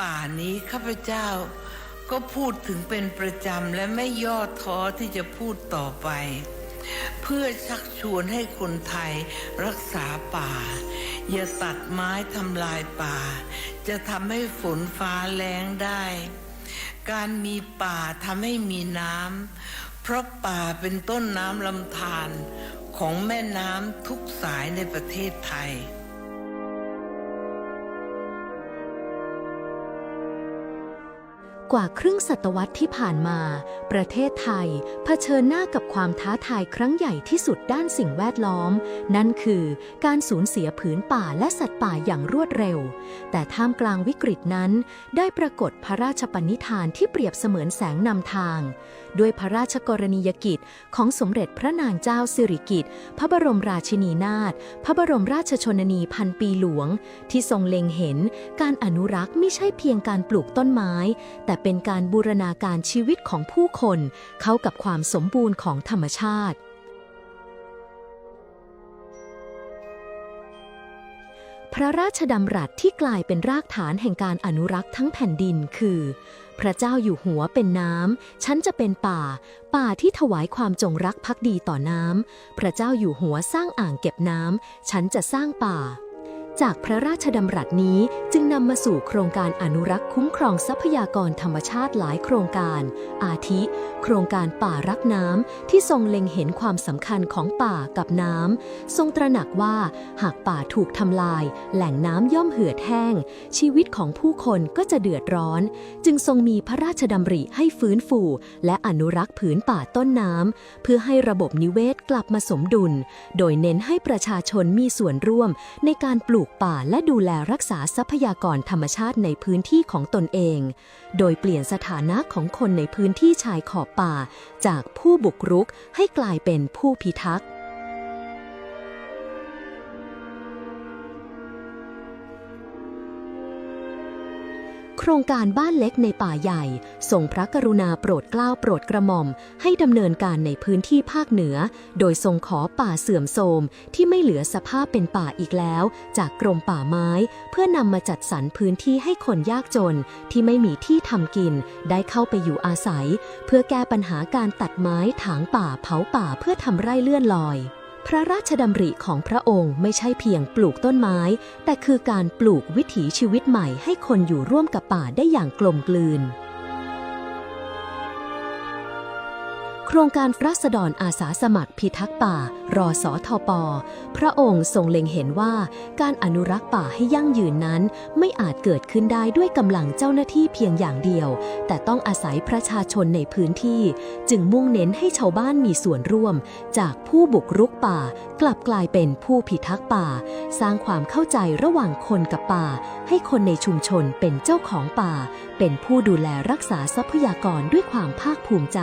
ป่านี้ข้าพเจ้า ก็พูดถึงเป็นประจำและไม่ย่อท้อที่จะพูดต่อไป เพื่อชักชวนให้คนไทยรักษาป่า อย่าตัดไม้ทำลายป่า จะทำให้ฝนฟ้าแรงได้ การมีป่าทำให้มีน้ำเพราะป่าเป็นต้นน้ำลำธารของแม่น้ำทุกสายในประเทศไทย กว่าครึ่งศตวรรษที่ผ่านมา ประเทศไทยเผชิญหน้ากับความท้าทายครั้งใหญ่ที่สุดด้านสิ่งแวดล้อม นั่นคือการสูญเสียผืนป่าและสัตว์ป่าอย่างรวดเร็ว แต่ท่ามกลางวิกฤตนั้น ได้ปรากฏพระราชปณิธานที่เปรียบเสมือนแสงนำทาง ด้วยพระราชกรณียกิจของสมเด็จพระนางเจ้าสิริกิติ์พระบรมราชินีนาถพระบรมราชชนนีพันปีหลวง ที่ทรงเล็งเห็นการอนุรักษ์ไม่ใช่เพียงการปลูกต้นไม้ แต่เป็นการบูรณาการชีวิตของผู้คนเข้ากับความสมบูรณ์ของธรรมชาติ พระราชดำรัสที่กลายเป็นรากฐานแห่งการอนุรักษ์ทั้งแผ่นดินคือ พระเจ้าอยู่หัวเป็นน้ำ ฉันจะเป็นป่า ป่าที่ถวายความจงรักภักดีต่อน้ำ พระเจ้าอยู่หัวสร้างอ่างเก็บน้ำ ฉันจะสร้างป่า จากพระราชดำรัสนี้จึงนำมาสู่โครงการอนุรักษ์คุ้มครองทรัพยากรธรรมชาติหลายโครงการ อาทิ โครงการป่ารักน้ำที่ทรงเล็งเห็นความสำคัญของป่ากับน้ำทรงตระหนักว่าหากป่าถูกทำลาย แหล่งน้ำย่อมเหือดแห้ง ชีวิตของผู้คนก็จะเดือดร้อน จึงทรงมีพระราชดำริให้ฟื้นฟู และอนุรักษ์ผืนป่าต้นน้ำเพื่อให้ระบบนิเวศกลับมาสมดุล โดยเน้นให้ประชาชนมีส่วนร่วมในการปลูกป่าและดูแลรักษาทรัพยากรธรรมชาติในพื้นที่ของตนเอง โดยเปลี่ยนสถานะของคนในพื้นที่ชายขอบป่า จากผู้บุกรุกให้กลายเป็นผู้พิทักษ์ โครงการบ้านเล็กในป่าใหญ่ทรงพระกรุณาโปรดเกล้าโปรดกระหม่อม ให้ดำเนินการในพื้นที่ภาคเหนือ โดยทรงขอป่าเสื่อมโทรมที่ไม่เหลือสภาพเป็นป่าอีกแล้ว จากกรมป่าไม้ เพื่อนำมาจัดสรรพื้นที่ให้คนยากจน ที่ไม่มีที่ทำกิน ได้เข้าไปอยู่อาศัย เพื่อแก้ปัญหาการตัดไม้ถางป่าเผาป่าเพื่อทำไร่เลื่อนลอย พระราชดำริของพระองค์ไม่ใช่เพียงปลูกต้นไม้ แต่คือการปลูกวิถีชีวิตใหม่ให้คนอยู่ร่วมกับป่าได้อย่างกลมกลืน โครงการรัษฎรอาสาสมัครพิทักษ์ป่า รอสอทปพระองค์ทรงเล็งเห็นว่า การอนุรักษ์ป่าให้ยั่งยืนนั้นไม่อาจเกิดขึ้นได้ด้วยกำลังเจ้าหน้าที่เพียงอย่างเดียว แต่ต้องอาศัยประชาชนในพื้นที่ จึงมุ่งเน้นให้ชาวบ้านมีส่วนร่วม จากผู้บุกรุกป่า กลับกลายเป็นผู้พิทักษ์ป่า สร้างความเข้าใจระหว่างคนกับป่า ให้คนในชุมชนเป็นเจ้าของป่า เป็นผู้ดูแลรักษาทรัพยากรด้วยความภาคภูมิใจ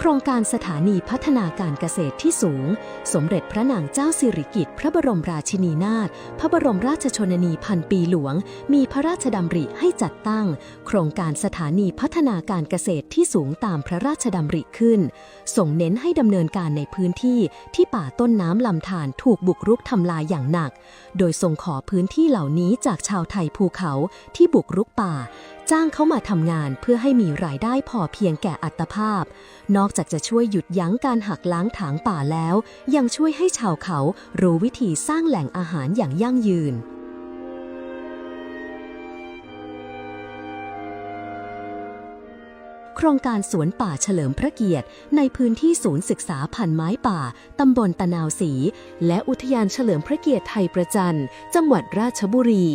โครงการสถานีพัฒนาการเกษตรที่สูง สมเด็จพระนางเจ้าสิริกิติ์พระบรมราชินีนาถพระบรมราชชนนีพันปีหลวง มีพระราชดำริให้จัดตั้ง โครงการสถานีพัฒนาการเกษตรที่สูงตามพระราชดำริขึ้น ส่งเน้นให้ดำเนินการในพื้นที่ที่ป่าต้นน้ำลำธารถูกบุกรุกทำลายอย่างหนัก โดยทรงขอพื้นที่เหล่านี้จากชาวไทยภูเขาที่บุกรุกป่า จ้างเขามาทำงานเพื่อให้มีรายได้พอเพียงแก่อัตภาพ นอกจากจะช่วยหยุดยั้งการหักล้างถางป่าแล้ว ยังช่วยให้ชาวเขารู้วิธีสร้างแหล่งอาหารอย่างยั่งยืน โครงการสวนป่าเฉลิมพระเกียรติ ในพื้นที่ศูนย์ศึกษาพันไม้ป่า ตำบลตะนาวศรีและอุทยานเฉลิมพระเกียรติไทยประจันจังหวัดราชบุรี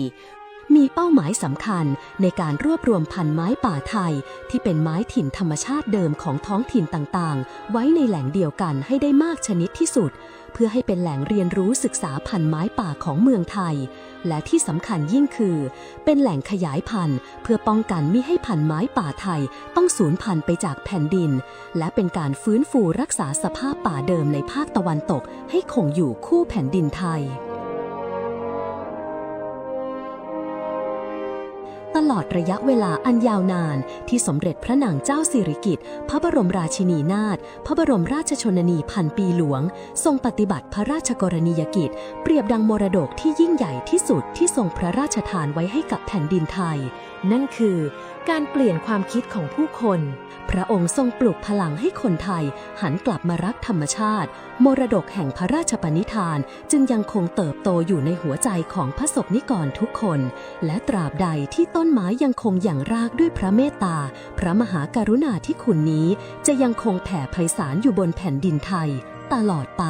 มีเป้าหมายสำคัญในการรวบรวมพันไม้ป่าไทย ที่เป็นไม้ถิ่นธรรมชาติเดิมของท้องถิ่นต่างๆ ไว้ในแหล่งเดียวกันให้ได้มากชนิดที่สุด เพื่อให้เป็นแหล่งเรียนรู้ศึกษาพันไม้ป่าของเมืองไทย และที่สำคัญยิ่งคือ เป็นแหล่งขยายพันธุ์ เพื่อป้องกันมิให้พันไม้ป่าไทย ต้องสูญพันธุ์ไปจากแผ่นดิน และเป็นการฟื้นฟูรักษาสภาพป่าเดิมในภาคตะวันตก ให้คงอยู่คู่แผ่นดินไทย ตลอดระยะเวลาอันยาวนานที่สมเด็จพระนางเจ้าสิริกิติ์พระบรมราชินีนาถพระบรมราชชนนีพันปีหลวง ทรงปฏิบัติพระราชกรณียกิจ เปรียบดังมรดกที่ยิ่งใหญ่ที่สุดที่ทรงพระราชทานไว้ให้กับแผ่นดินไทย นั่นคือ การเปลี่ยนความคิดของผู้คน พระองค์ทรงปลุกพลังให้คนไทย หันกลับมารักธรรมชาติ มรดกแห่งพระราชปณิธาน จึงยังคงเติบโตอยู่ในหัวใจของพระสบนิกรทุกคน และตราบใดที่ต้น้นไม้ยังคงอย่างรากด้วยพระเมตตา พระมหากรุณาธิคุณนี้จะยังคงแผ่ไพศาลอยู่บนแผ่นดินไทย ตลอดไป